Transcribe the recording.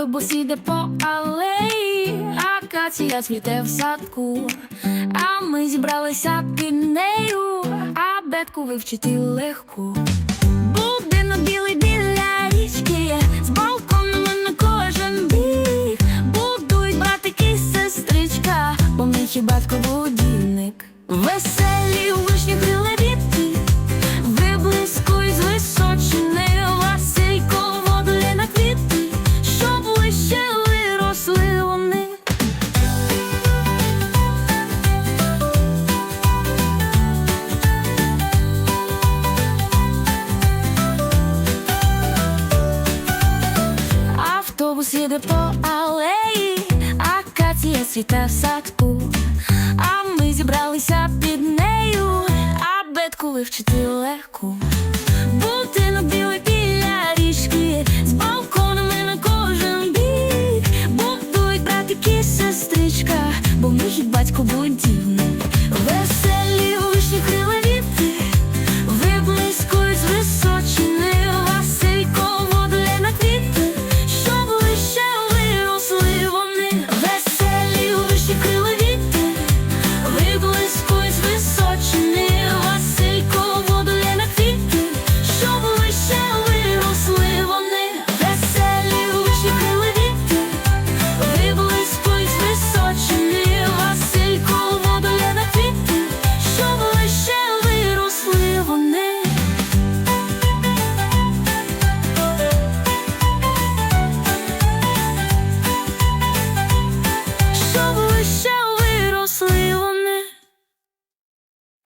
Автобус іде по алеї, акація цвіте в садку, а ми зібралися під нею, а бетку вивчити легко. Будинок білий біля річки, з балконами на кожен бік. Будують братики сестричка, них батько будівник. Веселі Автобус по алеї, а Катія світа в садку. А ми зібралися під нею, а бетку вивчити легко. Будинок білий біля річки, з балконами на кожен бік. Будуть братики, сестричка, бо ми їх батько будів.